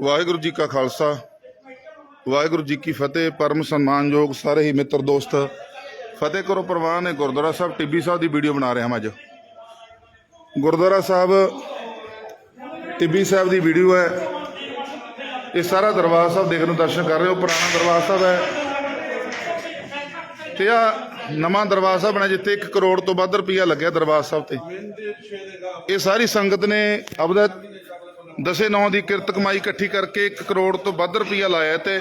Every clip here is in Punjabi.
ਵਾਹਿਗੁਰੂ ਜੀ ਕਾ ਖਾਲਸਾ, ਵਾਹਿਗੁਰੂ ਜੀ ਕੀ ਫਤਿਹ, ਪਰਮ ਸਨਮਾਨਯੋਗ ਸਾਰੇ ਹੀ ਮਿੱਤਰ ਦੋਸਤ। ਫਤਿਹ ਕਰੋ ਪ੍ਰਵਾਨ ਹੈ ਗੁਰਦੁਆਰਾ ਸਾਹਿਬ, ਟਿੱਬੀ ਸਾਹਿਬ ਦੀ ਵੀਡੀਓ ਬਣਾ ਰਿਹਾ ਹਾਂ ਅੱਜ। ਗੁਰਦੁਆਰਾ ਸਾਹਿਬ, ਟਿੱਬੀ ਸਾਹਿਬ ਦੀ ਵੀਡੀਓ ਹੈ। ਇਹ ਸਾਰਾ ਦਰਬਾਰ ਸਾਹਿਬ ਦੇਖਣ ਨੂੰ ਦਰਸ਼ਨ ਕਰ ਰਹੇ ਹੋ, ਪੁਰਾਣਾ ਦਰਬਾਰ ਸਾਹਿਬ ਹੈ। ਤੇ ਆ ਨਵਾਂ ਦਰਬਾਰ ਸਾਹਿਬ ਬਣਿਆ ਜਿੱਥੇ 1 ਕਰੋੜ ਤੋਂ ਵੱਧ ਰੁਪਈਆ ਲੱਗਿਆ ਦਰਬਾਰ ਸਾਹਿਬ ਤੇ। ਇਹ ਸਾਰੀ ਸੰਗਤ ਨੇ ਆਪਦਾ ਦਸੇ ਨੌ ਦੀ ਕਿਰਤ ਕਮਾਈ ਇਕੱਠੀ ਕਰਕੇ 1 ਕਰੋੜ ਤੋਂ ਵੱਧ ਰੁਪਈਆ ਲਾਇਆ ਤੇ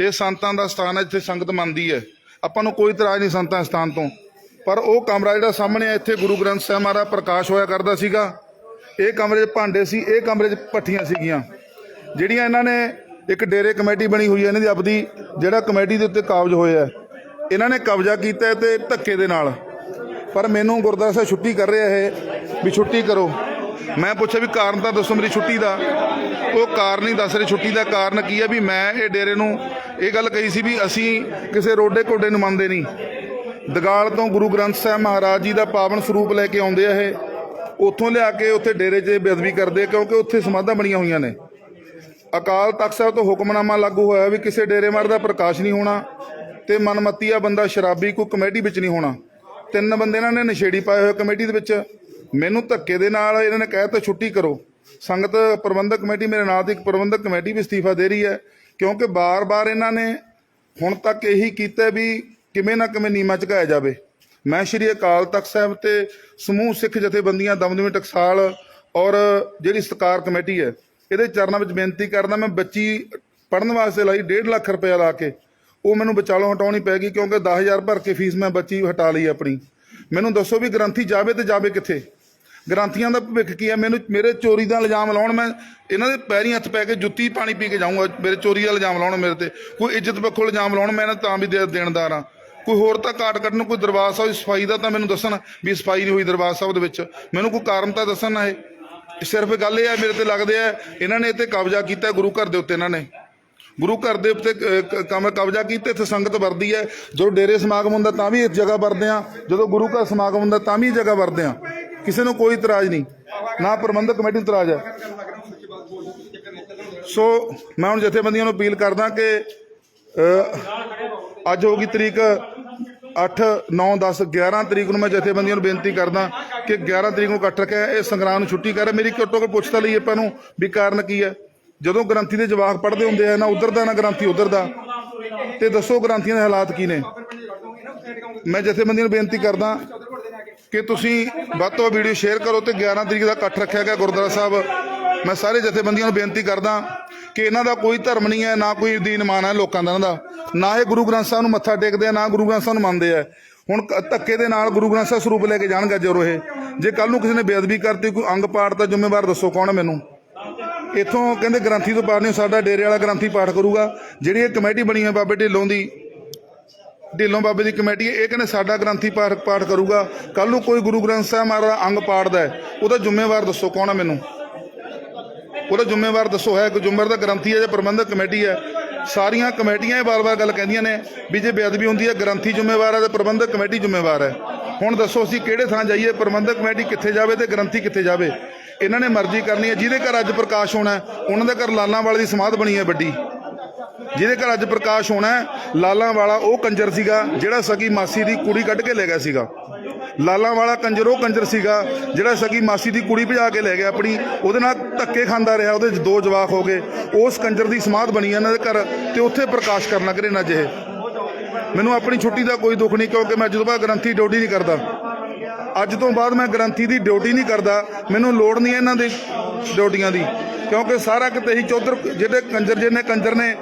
ਇਹ ਸੰਤਾਂ ਦਾ ਸਥਾਨ ਹੈ ਜਿੱਥੇ ਸੰਗਤ ਮੰਨਦੀ ਹੈ। ਆਪਾਂ ਨੂੰ ਕੋਈ ਇਤਰਾਜ਼ ਨਹੀਂ ਸੰਤਾਂ ਸਥਾਨ ਤੋਂ। ਪਰ ਉਹ ਕਮਰਾ ਜਿਹੜਾ ਸਾਹਮਣੇ ਹੈ ਇੱਥੇ ਗੁਰੂ ਗ੍ਰੰਥ ਸਾਹਿਬ ਮਹਾਰਾਜ ਪ੍ਰਕਾਸ਼ ਹੋਇਆ ਕਰਦਾ ਸੀਗਾ। ਇਹ ਕਮਰੇ 'ਚ ਭਾਂਡੇ ਸੀ, ਇਹ ਕਮਰੇ 'ਚ ਪੱਠੀਆਂ ਸੀਗੀਆਂ। ਜਿਹੜੀਆਂ ਇਹਨਾਂ ਨੇ ਇੱਕ ਡੇਰੇ ਕਮੇਟੀ ਬਣੀ ਹੋਈ ਹੈ, ਇਹਨਾਂ ਦੀ ਆਪਦੀ ਜਿਹੜਾ ਕਮੇਟੀ ਦੇ ਉੱਤੇ ਕਾਬਜ ਹੋਇਆ ਹੈ। ਇਹਨਾਂ ਨੇ ਕਬਜ਼ਾ ਕੀਤਾ ਹੈ ਤੇ ਧੱਕੇ ਦੇ ਨਾਲ। ਪਰ ਮੈਨੂੰ ਗੁਰਦੁਆਰਾ ਸਾਹਿਬ ਛੁੱਟੀ ਕਰ ਰਿਹਾ ਇਹ, ਵੀ ਛੁੱਟੀ ਕਰੋ। ਮੈਂ ਪੁੱਛਿਆ ਵੀ ਕਾਰਨ ਤਾਂ ਦੱਸੋ ਮੇਰੀ ਛੁੱਟੀ ਦਾ। ਉਹ ਕਾਰਨ ਹੀ ਦੱਸ ਰਹੇ, ਛੁੱਟੀ ਦਾ ਕਾਰਨ ਕੀ ਹੈ ਵੀ ਮੈਂ ਇਹ ਡੇਰੇ ਨੂੰ ਇਹ ਗੱਲ ਕਹੀ ਸੀ ਵੀ ਅਸੀਂ ਕਿਸੇ ਰੋਡੇ ਕੋਡੇ ਨੂੰ ਮੰਨਦੇ ਨਹੀਂ। ਦਗਾਲ ਤੋਂ ਗੁਰੂ ਗ੍ਰੰਥ ਸਾਹਿਬ ਮਹਾਰਾਜ ਜੀ ਦਾ ਪਾਵਨ ਸਰੂਪ ਲੈ ਕੇ ਆਉਂਦੇ ਆ ਇਹ। ਉੱਥੋਂ ਲਿਆ ਕੇ ਉੱਥੇ ਡੇਰੇ 'ਚ ਬੇਅਦਬੀ ਕਰਦੇ ਕਿਉਂਕਿ ਉੱਥੇ ਸਮਾਧਾਂ ਬਣੀਆਂ ਹੋਈਆਂ ਨੇ। ਅਕਾਲ ਤਖਤ ਸਾਹਿਬ ਤੋਂ ਹੁਕਮਨਾਮਾ ਲਾਗੂ ਹੋਇਆ ਵੀ ਕਿਸੇ ਡੇਰੇ ਮਾਰ ਦਾ ਪ੍ਰਕਾਸ਼ ਨਹੀਂ ਹੋਣਾ ਤੇ ਮਨਮਤੀਆ ਬੰਦਾ ਸ਼ਰਾਬੀ ਕੋਈ ਕਮੇਟੀ ਵਿੱਚ ਨਹੀਂ ਹੋਣਾ। ਤਿੰਨ ਬੰਦੇ ਇਹਨਾਂ ਨੇ ਨਸ਼ੇੜੀ ਪਾਏ ਹੋਏ ਕਮੇਟੀ ਦੇ ਵਿੱਚ। ਮੈਨੂੰ ਧੱਕੇ ਦੇ ਨਾਲ ਇਹਨਾਂ ਨੇ ਕਹਿਤਾ ਛੁੱਟੀ ਕਰੋ। ਸੰਗਤ ਪ੍ਰਬੰਧਕ ਕਮੇਟੀ, ਮੇਰੇ ਨਾਲ ਦੀ ਇੱਕ ਪ੍ਰਬੰਧਕ ਕਮੇਟੀ ਵੀ ਅਸਤੀਫਾ ਦੇ ਰਹੀ ਹੈ, ਕਿਉਂਕਿ ਬਾਰ-ਬਾਰ ਇਹਨਾਂ ਨੇ ਹੁਣ ਤੱਕ ਇਹੀ ਕੀਤਾ ਵੀ ਕਿਵੇਂ ਨਾ ਕਿਵੇਂ ਨੀਮਾ ਝੁਕਾਇਆ ਜਾਵੇ। ਮੈਂ ਸ਼੍ਰੀ ਅਕਾਲ ਤਖਤ ਸਾਹਿਬ ਤੇ ਸਮੂਹ ਸਿੱਖ ਜਥੇਬੰਦੀਆਂ ਦਮਦਮੀ ਟਕਸਾਲ ਔਰ ਜਿਹੜੀ ਸਤਕਾਰ ਕਮੇਟੀ ਹੈ, ਇਹਦੇ ਚਰਨਾਂ ਵਿੱਚ ਬੇਨਤੀ ਕਰਦਾ, ਮੈਂ ਬੱਚੀ ਪੜਨ ਵਾਸਤੇ ਲਾਈ 1.5 ਲੱਖ ਰੁਪਇਆ ਲਾ ਕੇ, ਉਹ ਮੈਨੂੰ ਵਿਚਾਲੋਂ ਹਟਾਉਣੀ ਪੈ ਗਈ, ਕਿਉਂਕਿ 10000 ਭਰ ਕੇ ਫੀਸ ਮੈਂ ਬੱਚੀ ਹਟਾ ਲਈ ਆਪਣੀ। ਮੈਨੂੰ ਦੱਸੋ ਵੀ ਗ੍ਰੰਥੀ ਜਾਵੇ ਤੇ ਜਾਵੇ ਕਿੱਥੇ? ਗ੍ਰੰਥੀਆਂ ਦਾ ਭਵਿੱਖ ਕੀ ਹੈ? ਮੈਨੂੰ ਮੇਰੇ ਚੋਰੀ ਦਾ ਇਲਜ਼ਾਮ ਲਾਉਣ ਮੈਂ ਇਹਨਾਂ ਦੇ ਪੈਰੀਂ ਹੱਥ ਪੈ ਕੇ ਜੁੱਤੀ ਪਾਣੀ ਪੀ ਕੇ ਜਾਊਂਗਾ, ਮੇਰੇ ਚੋਰੀ ਦਾ ਇਲਜ਼ਾਮ ਲਾਉਣ ਮੇਰੇ ਤੇ। ਕੋਈ ਇੱਜ਼ਤ ਪੱਖੋਂ ਇਲਜ਼ਾਮ ਲਾਉਣ ਮੈਂ ਇਹਨਾਂ ਤਾਂ ਵੀ ਦੇ- ਦੇਣਦਾਰ ਆ ਕੋਈ ਹੋਰ ਤਾਂ ਕਾਟ ਕੱਢਣ, ਕੋਈ ਦਰਬਾਰ ਸਾਹਿਬ ਸਫ਼ਾਈ ਦਾ ਤਾਂ ਮੈਨੂੰ ਦੱਸਣ ਵੀ ਸਫ਼ਾਈ ਨਹੀਂ ਹੋਈ ਦਰਬਾਰ ਸਾਹਿਬ ਦੇ ਵਿੱਚ। ਮੈਨੂੰ ਕੋਈ ਕਾਰਨ ਤਾਂ ਦੱਸਣ ਨਾ ਇਹ। ਸਿਰਫ ਗੱਲ ਇਹ ਹੈ, ਮੇਰੇ ਤੇ ਲੱਗਦੇ ਆ ਇਹਨਾਂ ਨੇ ਇੱਥੇ ਕਬਜ਼ਾ ਕੀਤਾ ਗੁਰੂ ਘਰ ਦੇ ਉੱਤੇ ਇਹਨਾਂ ਨੇ। ਗੁਰੂ ਘਰ ਦੇ ਉੱਤੇ ਅਹ, ਕਬਜ਼ਾ ਕੀਤਾ ਇੱਥੇ ਸੰਗਤ ਵਰਦੀ ਹੈ। ਜਦੋਂ ਡੇਰੇ ਸਮਾਗਮ ਹੁੰਦਾ ਤਾਂ ਵੀ ਇਸ ਜਗ੍ਹਾ ਵਰਦੇ ਆ ਜਦੋਂ ਗੁਰੂ ਘਰ ਸਮਾਗਮ ਹੁੰਦਾ ਤਾਂ ਵੀ ਇਹ ਜਗ੍ਹਾ ਵਰਦੇ ਆ ਕਿਸੇ ਨੂੰ ਕੋਈ ਇਤਰਾਜ਼ ਨਹੀਂ। ਨਾ ਪ੍ਰਬੰਧਕ ਕਮੇਟੀ ਨੂੰ ਇਤਰਾਜ਼ ਹੈ। ਸੋ ਮੈਂ ਹੁਣ ਜਥੇਬੰਦੀਆਂ ਨੂੰ ਅਪੀਲ ਕਰਦਾ ਕਿ ਅਹ, ਅੱਜ ਹੋਗੀ ਤਰੀਕ 8 9 10 11 ਤਰੀਕ ਨੂੰ ਮੈਂ ਜਥੇਬੰਦੀਆਂ ਨੂੰ ਬੇਨਤੀ ਕਰਦਾ ਕਿ 11 ਤਰੀਕ ਨੂੰ ਇਕੱਠ ਰੱਖਿਆ। ਇਹ ਸੰਗਰਾਮ ਨੂੰ ਛੁੱਟੀ ਕਰੇ। ਮੇਰੀ ਘੱਟੋ ਘੱਟ ਪੁੱਛ ਤਾਂ ਲਈ ਆਪਾਂ ਨੂੰ ਵੀ ਕਾਰਨ ਕੀ ਹੈ। ਜਦੋਂ ਗ੍ਰੰਥੀ ਦੇ ਜਵਾਕ ਪੜ੍ਹਦੇ ਹੁੰਦੇ ਆ ਨਾ, ਉਧਰ ਦਾ ਨਾ ਗ੍ਰੰਥੀ, ਉਧਰ ਦਾ। ਤੇ ਦੱਸੋ ਗ੍ਰੰਥੀਆਂ ਦੇ ਹਾਲਾਤ ਕੀ ਨੇ? ਮੈਂ ਜਥੇਬੰਦੀਆਂ ਨੂੰ ਬੇਨਤੀ ਕਰਦਾ ਕਿ ਤੁਸੀਂ ਵੱਧ ਤੋਂ ਵੱਧ ਵੀਡੀਓ ਸ਼ੇਅਰ ਕਰੋ ਤੇ 11 ਤਰੀਕ ਦਾ ਇਕੱਠ ਰੱਖਿਆ ਗਿਆ ਗੁਰਦੁਆਰਾ ਸਾਹਿਬ। ਮੈਂ ਸਾਰੇ ਜਥੇਬੰਦੀਆਂ ਨੂੰ ਬੇਨਤੀ ਕਰਦਾ ਕਿ ਇਹਨਾਂ ਦਾ ਕੋਈ ਧਰਮ ਨਹੀਂ ਹੈ, ਨਾ ਕੋਈ ਦੀਨ ਮਾਨ ਹੈ ਲੋਕਾਂ ਦਾ ਇਹਨਾਂ ਦਾ। ਨਾ ਇਹ ਗੁਰੂ ਗ੍ਰੰਥ ਸਾਹਿਬ ਨੂੰ ਮੱਥਾ ਟੇਕਦੇ ਆ, ਨਾ ਗੁਰੂ ਗ੍ਰੰਥ ਸਾਹਿਬ ਨੂੰ ਮੰਨਦੇ ਆ। ਹੁਣ ਧੱਕੇ ਦੇ ਨਾਲ ਗੁਰੂ ਗ੍ਰੰਥ ਸਾਹਿਬ ਸਰੂਪ ਲੈ ਕੇ ਜਾਣਗੇ ਜਦੋਂ ਇਹ। ਜੇ ਕੱਲ ਨੂੰ ਕਿਸੇ ਨੇ ਬੇਅਦਬੀ ਕਰਤੀ, ਕੋਈ ਅੰਗ ਪਾੜ ਤਾਂ ਜ਼ਿੰਮੇਵਾਰ ਦੱਸੋ ਕੌਣ ਹੈ ਮੈਨੂੰ? ਇੱਥੋਂ ਕਹਿੰਦੇ ਗ੍ਰੰਥੀ ਤੋਂ ਪਾੜ ਨਹੀਂ ਸਾਡਾ ਡੇਰੇ ਵਾਲਾ ਗ੍ਰੰਥੀ ਪਾਠ ਕਰੂਗਾ। ਜਿਹੜੀ ਇਹ ਕਮੇਟੀ ਬਣੀ ਹੈ ਬਾਬੇ ਢਿੱਲੋਂ ਦੀ ਢਿੱਲੋਂ ਬਾਬੇ ਦੀ ਕਮੇਟੀ ਹੈ, ਇਹ ਕਹਿੰਦੇ ਸਾਡਾ ਗ੍ਰੰਥੀ ਪਾਠ ਪਾਠ ਕਰੂਗਾ। ਕੱਲ ਨੂੰ ਕੋਈ ਗੁਰੂ ਗ੍ਰੰਥ ਸਾਹਿਬ ਮਹਾਰਾਜ ਦਾ ਅੰਗ ਪਾੜਦਾ ਹੈ ਉਹਦਾ ਜ਼ਿੰਮੇਵਾਰ ਦੱਸੋ ਕੌਣ ਹੈ ਮੈਨੂੰ? ਉਹਦਾ ਜ਼ਿੰਮੇਵਾਰ ਦੱਸੋ ਹੈ ਕਿ ਜ਼ਿੰਮੇਵਾਰ ਦਾ ਗ੍ਰੰਥੀ ਹੈ ਜਾਂ ਪ੍ਰਬੰਧਕ ਕਮੇਟੀ ਹੈ? ਸਾਰੀਆਂ ਕਮੇਟੀਆਂ ਇਹ ਵਾਰ-ਵਾਰ ਗੱਲ ਕਹਿੰਦੀਆਂ ਨੇ ਵੀ ਜੇ ਬੇਅਦਬੀ ਹੁੰਦੀ ਹੈ ਗ੍ਰੰਥੀ ਜ਼ਿੰਮੇਵਾਰ ਹੈ ਤੇ ਪ੍ਰਬੰਧਕ ਕਮੇਟੀ ਜ਼ਿੰਮੇਵਾਰ ਹੈ। ਹੁਣ ਦੱਸੋ ਅਸੀਂ ਕਿਹੜੇ ਥਾਂ ਜਾਈਏ ਪ੍ਰਬੰਧਕ ਕਮੇਟੀ ਕਿੱਥੇ ਜਾਵੇ ਤੇ ਗ੍ਰੰਥੀ ਕਿੱਥੇ ਜਾਵੇ? ਇਹਨਾਂ ਨੇ ਮਰਜ਼ੀ ਕਰਨੀ ਹੈ। ਜਿਹਦੇ ਘਰ ਅੱਜ ਪ੍ਰਕਾਸ਼ ਹੋਣਾ ਉਹਨਾਂ ਦੇ ਘਰ ਲਾਲਾਂ ਵਾਲੇ ਦੀ ਸਮਾਧ ਬਣੀ ਹੈ ਵੱਡੀ। ਜਿਹਦੇ ਘਰ ਅੱਜ ਪ੍ਰਕਾਸ਼ ਹੋਣਾ ਲਾਲਾਂ ਵਾਲਾ ਉਹ ਕੰਜਰ ਸੀਗਾ, ਜਿਹੜਾ ਸਗੀ ਮਾਸੀ ਦੀ ਕੁੜੀ ਕੱਢ ਕੇ ਲੈ ਗਿਆ ਸੀਗਾ। ਲਾਲਾਂ ਵਾਲਾ ਕੰਜਰ, ਉਹ ਕੰਜਰ ਸੀਗਾ, ਜਿਹੜਾ ਸਗੀ ਮਾਸੀ ਦੀ ਕੁੜੀ ਭਜਾ ਕੇ ਲੈ ਗਿਆ। ਆਪਣੀ, ਉਹਦੇ ਨਾਲ ਧੱਕੇ ਖਾਂਦਾ ਰਿਹਾ, ਉਹਦੇ ਦੋ ਜਵਾਕ ਹੋ ਗਏ। ਉਸ ਕੰਜਰ ਦੀ ਸਮਾਧ ਬਣੀ ਹੈ ਇਹਨਾਂ ਦੇ ਘਰ ਤੇ ਉੱਥੇ ਪ੍ਰਕਾਸ਼ ਕਰਨ ਲੱਗ ਰਹੇ ਨਾ ਜਿਹੇ ਮੈਨੂੰ ਆਪਣੀ ਛੁੱਟੀ ਦਾ ਕੋਈ ਦੁੱਖ ਨਹੀਂ, ਕਿਉਂਕਿ ਮੈਂ ਜਦੋਂ ਬਾਅਦ ਗ੍ਰੰਥੀ ਡੋਡੀ ਨਹੀਂ ਕਰਦਾ। ਅੱਜ ਤੋਂ ਬਾਅਦ ਮੈਂ ਗ੍ਰੰਥੀ ਦੀ ਡਿਊਟੀ ਨਹੀਂ ਕਰਦਾ। ਮੈਨੂੰ ਲੋੜ ਨਹੀਂ ਹੈ ਇਹਨਾਂ ਦੀ ਡਿਊਟੀਆਂ ਦੀ। ਕਿਉਂਕਿ ਸਾਰਾ ਕਿਤੇ ਹੀ ਚੌਧਰ ਜਿਹੜੇ ਕੰਜਰ ਜਿਹਨੇ ਕੰਜਰ ਨੇ,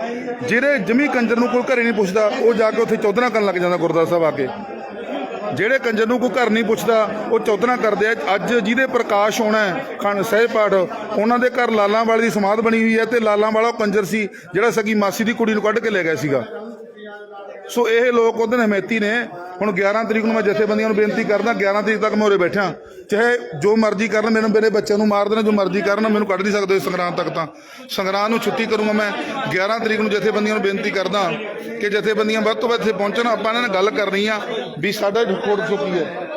ਜਿਹੜੇ ਜਮੀ ਕੰਜਰ ਨੂੰ ਕੋਈ ਘਰੇ ਨਹੀਂ ਪੁੱਛਦਾ, ਉਹ ਜਾ ਕੇ ਉੱਥੇ ਚੌਧਰਾ ਕਰਨ ਲੱਗ ਜਾਂਦਾ ਗੁਰਦਾਸ ਸਾਹਿਬ ਆ ਕੇ। ਜਿਹੜੇ ਕੰਜਰ ਨੂੰ ਕੋਈ ਘਰ ਨਹੀਂ ਪੁੱਛਦਾ, ਉਹ ਚੌਧਰਾ ਕਰਦੇ ਆ। ਅੱਜ ਜਿਹਦੇ ਪ੍ਰਕਾਸ਼ ਹੋਣਾ ਹੈ, ਖੰਡ ਸਹਿਜ ਪਾਠ, ਉਹਨਾਂ ਦੇ ਘਰ ਲਾਲਾਂ ਵਾਲੀ ਦੀ ਸਮਾਧ ਬਣੀ ਹੋਈ ਹੈ ਤੇ ਲਾਲਾਂ ਵਾਲਾ ਉਹ ਕੰਜਰ ਸੀ, ਜਿਹੜਾ ਸਗੀ ਮਾਸੀ ਦੀ ਕੁੜੀ ਨੂੰ ਕੱਢ ਕੇ ਲੈ ਗਿਆ ਸੀਗਾ। ਸੋ ਇਹ ਲੋਕ ਉਹਦੇ ਹਮੇਤੀ ਨੇ। ਹੁਣ 11 ਤਰੀਕ ਨੂੰ ਮੈਂ ਜਥੇਬੰਦੀਆਂ ਨੂੰ ਬੇਨਤੀ ਕਰਦਾ 11 ਤਰੀਕ ਤੱਕ ਮੈਂ ਉਰੇ ਬੈਠਾ। ਚਾਹੇ ਜੋ ਮਰਜ਼ੀ ਕਰਨ, ਮੈਨੂੰ ਮੇਰੇ ਬੱਚਿਆਂ ਨੂੰ ਮਾਰ ਦੇਣਾ, ਜੋ ਮਰਜ਼ੀ ਕਰਨ, ਮੈਨੂੰ ਕੱਢ ਨਹੀਂ ਸਕਦੇ ਸੰਗਰਾਂਦ ਤੱਕ ਤਾਂ। ਸੰਗਰਾਮ ਨੂੰ ਛੁੱਟੀ ਕਰੂੰਗਾ ਮੈਂ। 11 ਤਰੀਕ ਨੂੰ ਜਥੇਬੰਦੀਆਂ ਨੂੰ ਬੇਨਤੀ ਕਰਦਾ ਕਿ ਜਥੇਬੰਦੀਆਂ ਵੱਧ ਤੋਂ ਵੱਧ ਇੱਥੇ ਪਹੁੰਚਣ। ਆਪਾਂ ਇਹਨਾਂ ਨਾਲ ਗੱਲ ਕਰਨੀ ਆ ਵੀ ਸਾਡਾ ਰਿਪੋਰਟ ਚੁੱਕੀ ਹੈ?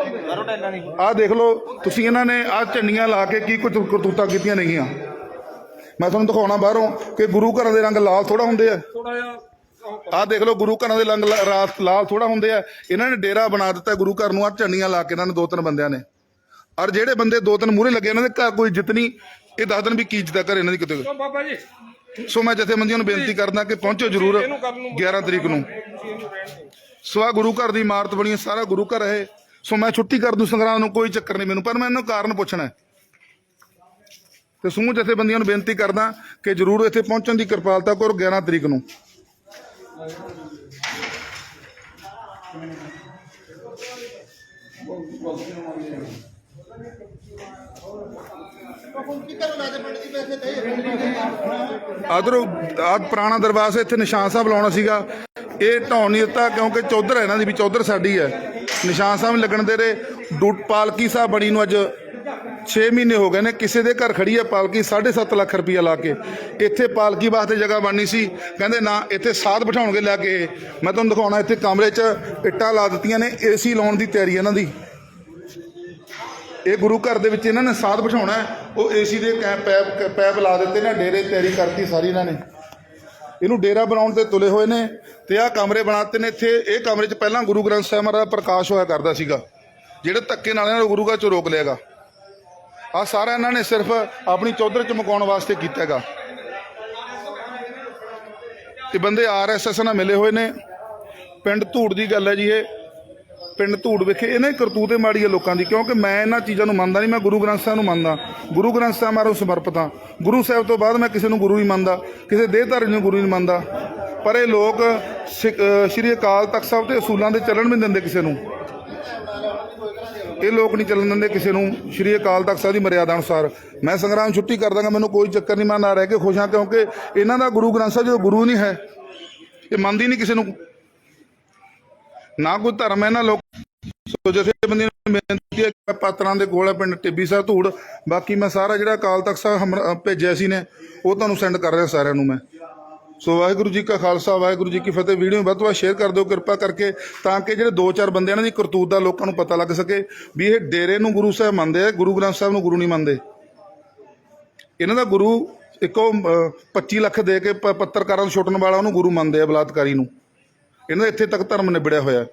ਆਹ ਦੇਖ ਲਓ, ਤੁਸੀਂ ਇਹਨਾਂ ਨੇ ਆਹ ਝੰਡੀਆਂ ਲਾ ਕੇ ਕੀ ਕੁਝ ਕਰਤੂਤਾਂ ਕੀਤੀਆਂ ਨੇਗੀਆਂ। ਮੈਂ ਤੁਹਾਨੂੰ ਦਿਖਾਉਣਾ ਬਾਹਰੋਂ ਕਿ ਗੁਰੂ ਘਰਾਂ ਦੇ ਰੰਗ ਲਾਲ ਥੋੜਾ ਹੁੰਦੇ ਆ। ਥੋੜਾ ਜਿਹਾ ਆਹ ਦੇਖ ਲਓ ਗੁਰੂ ਘਰਾਂ ਦੇ ਰੰਗ ਲਾ- ਰਾਤ ਲਾਲ ਥੋੜਾ ਹੁੰਦੇ ਆ। ਇਹਨਾਂ ਨੇ ਡੇਰਾ ਬਣਾ ਦਿੱਤਾ ਗੁਰੂ ਘਰ ਨੂੰ ਆ ਝੰਡੀਆਂ ਲਾ ਕੇ ਇਹਨਾਂ ਨੇ ਦੋ ਤਿੰਨ ਬੰਦਿਆਂ ਨੇ। ਔਰ ਜਿਹੜੇ ਬੰਦੇ ਦੋ ਤਿੰਨ ਮੂਹਰੇ ਲੱਗੇ ਇਹਨਾਂ ਦੇ ਘਰ ਕੋਈ ਇੱਜ਼ਤ ਨਹੀਂ ਇਹ ਦੱਸ ਦੇਣ ਵੀ ਕੀ ਇੱਜ਼ਤ ਹੈ ਘਰ ਇਹਨਾਂ ਦੀ ਕਿਤੇ। ਕਰੋ ਬਾਬਾ ਜੀ। ਸੋ ਮੈਂ ਜਥੇਬੰਦੀਆਂ ਨੂੰ ਬੇਨਤੀ ਕਰਦਾ ਕਿ ਪਹੁੰਚੋ ਜ਼ਰੂਰ ਇਹਨੂੰ ਕਰ ਲੂੰ 11 ਤਰੀਕ ਨੂੰ। ਸੋ ਆਹ ਗੁਰੂ ਘਰ ਦੀ ਇਮਾਰਤ ਬਣੀ ਹੈ ਸਾਰਾ ਗੁਰੂ ਘਰ ਹੈ। ਸੋ ਮੈਂ ਛੁੱਟੀ ਕਰ ਦੂੰ ਸੰਗਰਾਮ ਨੂੰ ਕੋਈ ਚੱਕਰ ਨਹੀਂ ਮੈਨੂੰ ਪਰ ਮੈਂ ਇਹਨੂੰ ਕਾਰਨ ਪੁੱਛਣਾ ਹੈ। ਤੇ ਸਮੂਹ ਜਥੇਬੰਦੀਆਂ ਨੂੰ ਬੇਨਤੀ ਕਰਦਾ ਕਿ ਜਰੂਰ ਇੱਥੇ ਪਹੁੰਚਣ ਦੀ ਕਿਰਪਾਲਤਾ ਕਰੋ 11 ਤਰੀਕ ਨੂੰ। ਆਦਰੋ ਆਦ ਪੁਰਾਣਾ ਦਰਬਾਰ ਸੀ ਇੱਥੇ ਨਿਸ਼ਾਨ ਸਾਹਿਬ ਲਾਉਣਾ ਸੀਗਾ। ਇਹ ਢਾਉਣ ਨਹੀਂ ਦਿੱਤਾ, ਕਿਉਂਕਿ ਚੌਧਰ ਹੈ ਇਹਨਾਂ ਦੀ ਵੀ, ਚੌਧਰ ਸਾਡੀ ਹੈ। ਨਿਸ਼ਾਨ ਸਾਹਿਬ ਲੱਗਣ ਦੇ ਰੇ ਡੂਟ ਪਾਲਕੀ ਸਾਹਿਬ ਬਣੀ ਨੂੰ ਅੱਜ 6 ਮਹੀਨੇ ਹੋ ਗਏ ਨੇ ਕਿਸੇ ਦੇ ਘਰ ਖੜੀ ਹੈ ਪਾਲਕੀ 7.5 ਲੱਖ ਰੁਪਇਆ ਲਾ ਕੇ। ਇੱਥੇ ਪਾਲਕੀ ਵਾਸਤੇ ਜਗ੍ਹਾ ਬਣਨੀ ਸੀ। ਕਹਿੰਦੇ ਨਾ ਇੱਥੇ ਸਾਧ ਬਿਠਾਉਣਗੇ ਲੈ ਕੇ। ਮੈਂ ਤੁਹਾਨੂੰ ਦਿਖਾਉਣਾ ਇੱਥੇ ਕਮਰੇ 'ਚ ਇੱਟਾਂ ਲਾ ਦਿੱਤੀਆਂ ਨੇ ਏਸੀ ਲਾਉਣ ਦੀ ਤਿਆਰੀ ਇਹਨਾਂ ਦੀ। ਇਹ ਗੁਰੂ ਘਰ ਦੇ ਵਿੱਚ ਇਹਨਾਂ ਨੇ ਸਾਧ ਬਿਠਾਉਣਾ ਹੈ, ਉਹ ਏਸੀ ਦੇ ਕੈ- ਪੈਪ ਪੈਪ ਲਾ ਦਿੱਤੇ ਨੇ ਡੇਰੇ ਦੀ ਤਿਆਰੀ ਕਰਤੀ ਸਾਰੀ ਇਹਨਾਂ ਨੇ। ਇਹਨੂੰ ਡੇਰਾ ਬਣਾਉਣ ਤੇ ਤੁਲੇ ਹੋਏ ਨੇ ਤੇ ਆਹ ਕਮਰੇ ਬਣਾਤੇ ਨੇ ਇੱਥੇ। ਇਹ ਕਮਰੇ 'ਚ ਪਹਿਲਾਂ ਗੁਰੂ ਗ੍ਰੰਥ ਸਾਹਿਬ ਮਹਾਰਾਜ ਦਾ ਪ੍ਰਕਾਸ਼ ਹੋਇਆ ਕਰਦਾ ਸੀਗਾ। ਜਿਹੜੇ ਧੱਕੇ ਨਾਲ ਇਹਨਾਂ ਨੂੰ ਗੁਰੂ ਘਰ 'ਚੋਂ ਰੋਕ ਲਿਆਗਾ ਆ ਸਾਰਾ ਇਹਨਾਂ ਨੇ ਸਿਰਫ ਆਪਣੀ ਚੌਧਰ ਚਮਕਾਉਣ ਵਾਸਤੇ ਕੀਤਾ ਹੈਗਾ ਇਹ ਬੰਦੇ ਆਰਐਸਐਸ ਨਾਲ ਮਿਲੇ ਹੋਏ ਨੇ। ਪਿੰਡ ਧੂੜ ਦੀ ਗੱਲ ਹੈ ਜੀ ਇਹ। ਪਿੰਡ ਧੂੜ ਵਿਖੇ ਇਹਨਾਂ ਦੀ ਕਰਤੂਤ ਹੀ ਮਾੜੀ ਹੈ ਲੋਕਾਂ ਦੀ, ਕਿਉਂਕਿ ਮੈਂ ਇਹਨਾਂ ਚੀਜ਼ਾਂ ਨੂੰ ਮੰਨਦਾ ਨਹੀਂ, ਮੈਂ ਗੁਰੂ ਗ੍ਰੰਥ ਸਾਹਿਬ ਨੂੰ ਮੰਨਦਾ। ਗੁਰੂ ਗ੍ਰੰਥ ਸਾਹਿਬ ਮਾਰੋ ਸਮਰਪਿਤ ਹਾਂ। ਗੁਰੂ ਸਾਹਿਬ ਤੋਂ ਬਾਅਦ ਮੈਂ ਕਿਸੇ ਨੂੰ ਗੁਰੂ ਨਹੀਂ ਮੰਨਦਾ, ਕਿਸੇ ਦੇਹਧਾਰੀ ਨੂੰ ਗੁਰੂ ਨਹੀਂ ਮੰਨਦਾ। ਪਰ ਇਹ ਲੋਕ ਸਿੱਖ- ਸ਼੍ਰੀ ਅਕਾਲ ਤਖਤ ਸਾਹਿਬ ਦੇ ਅਸੂਲਾਂ ਦੇ ਚੱਲਣ ਵੀ ਦਿੰਦੇ ਕਿਸੇ ਨੂੰ। ਇਹ ਲੋਕ ਨਹੀਂ ਚੱਲਣ ਦਿੰਦੇ ਕਿਸੇ ਨੂੰ। ਸ਼੍ਰੀ ਅਕਾਲ ਤਖਤ ਸਾਹਿਬ ਦੀ ਮਰਿਆਦਾ ਅਨੁਸਾਰ। ਮੈਂ ਸੰਗਰਾਮ ਛੁੱਟੀ ਕਰ ਦਾਂਗਾ, ਮੈਨੂੰ ਕੋਈ ਚੱਕਰ ਨਹੀਂ, ਮੈਂ ਨਾ ਰਹਿ ਕੇ ਖੁਸ਼ ਹਾਂ, ਕਿਉਂਕਿ ਇਹਨਾਂ ਦਾ ਗੁਰੂ ਗ੍ਰੰਥ ਸਾਹਿਬ ਜਦੋਂ ਗੁਰੂ ਨਹੀਂ ਹੈ, ਇਹ ਮੰਨਦੀ ਨਹੀਂ ਕਿਸੇ ਨੂੰ। ਨਾ ਕੋਈ ਧਰਮ ਹੈ, ਨਾ ਲੋਕ। ਸੋ ਜਿਥੇ ਨੂੰ ਬੇਨਤੀ ਹੈ ਪਾਤਰਾਂ ਦੇ ਕੋਲ ਹੈ, ਪਿੰਡ ਟਿੱਬੀ ਸਾਹਿਬ ਧੂੜ। ਬਾਕੀ ਮੈਂ ਸਾਰਾ ਜਿਹੜਾ ਅਕਾਲ ਤਖਤ ਸਾਹਿਬ ਹਮ- ਭੇਜਿਆ ਸੀ ਨੇ, ਉਹ ਤੁਹਾਨੂੰ ਸੈਂਡ ਕਰ ਰਿਹਾ ਸਾਰਿਆਂ ਨੂੰ ਮੈਂ। ਸੋ ਵਾਹਿਗੁਰੂ ਜੀ ਕਾ ਖਾਲਸਾ ਵਾਹਿਗੁਰੂ ਜੀ ਕੀ ਫਤਿਹ। ਵੀਡੀਓ ਵੱਧ ਤੋਂ ਵੱਧ ਸ਼ੇਅਰ ਕਰ ਦਿਓ ਕਿਰਪਾ ਕਰਕੇ ਤਾਂ ਕਿ ਜਿਹੜੇ ਦੋ ਚਾਰ ਬੰਦੇ ਇਹਨਾਂ ਦੀ ਕਰਤੂਤ ਦਾ ਲੋਕਾਂ ਨੂੰ ਪਤਾ ਲੱਗ ਸਕੇ ਵੀ ਇਹ ਡੇਰੇ ਨੂੰ ਗੁਰੂ ਸਾਹਿਬ ਮੰਨਦੇ ਆ ਗੁਰੂ ਗ੍ਰੰਥ ਸਾਹਿਬ ਨੂੰ ਗੁਰੂ ਨਹੀਂ ਮੰਨਦੇ। ਇਹਨਾਂ ਦਾ ਗੁਰੂ ਇੱਕੋ ਅ, 25 ਲੱਖ ਦੇ ਕੇ ਪੱਤਰਕਾਰਾਂ ਨੂੰ ਛੁੱਟਣ ਵਾਲਾ ਉਹਨੂੰ ਗੁਰੂ ਮੰਨਦੇ ਆ ਬਲਾਤਕਾਰੀ ਨੂੰ। ਇਹਨਾਂ ਦਾ ਇੱਥੇ ਤੱਕ ਧਰਮ ਨਿਬੜਿਆ ਹੋਇਆ।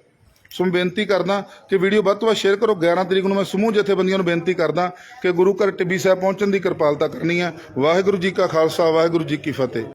ਸੋ ਮੈਂ ਬੇਨਤੀ ਕਰਦਾ ਕਿ ਵੀਡੀਓ ਵੱਧ ਤੋਂ ਵੱਧ ਸ਼ੇਅਰ ਕਰੋ। 11 ਤਰੀਕ ਨੂੰ ਮੈਂ ਸਮੂਹ ਜਥੇਬੰਦੀਆਂ ਨੂੰ ਬੇਨਤੀ ਕਰਦਾ ਕਿ ਗੁਰੂ ਘਰ ਟਿੱਬੀ ਸਾਹਿਬ ਪਹੁੰਚਣ ਦੀ ਕਿਰਪਾਲਤਾ ਕਰਨੀ ਹੈ ਵਾਹਿਗੁਰੂ ਜੀ ਕਾ ਖਾਲਸਾ ਵਾਹਿਗੁਰੂ ਜੀ ਕੀ ਫਤਿਹ।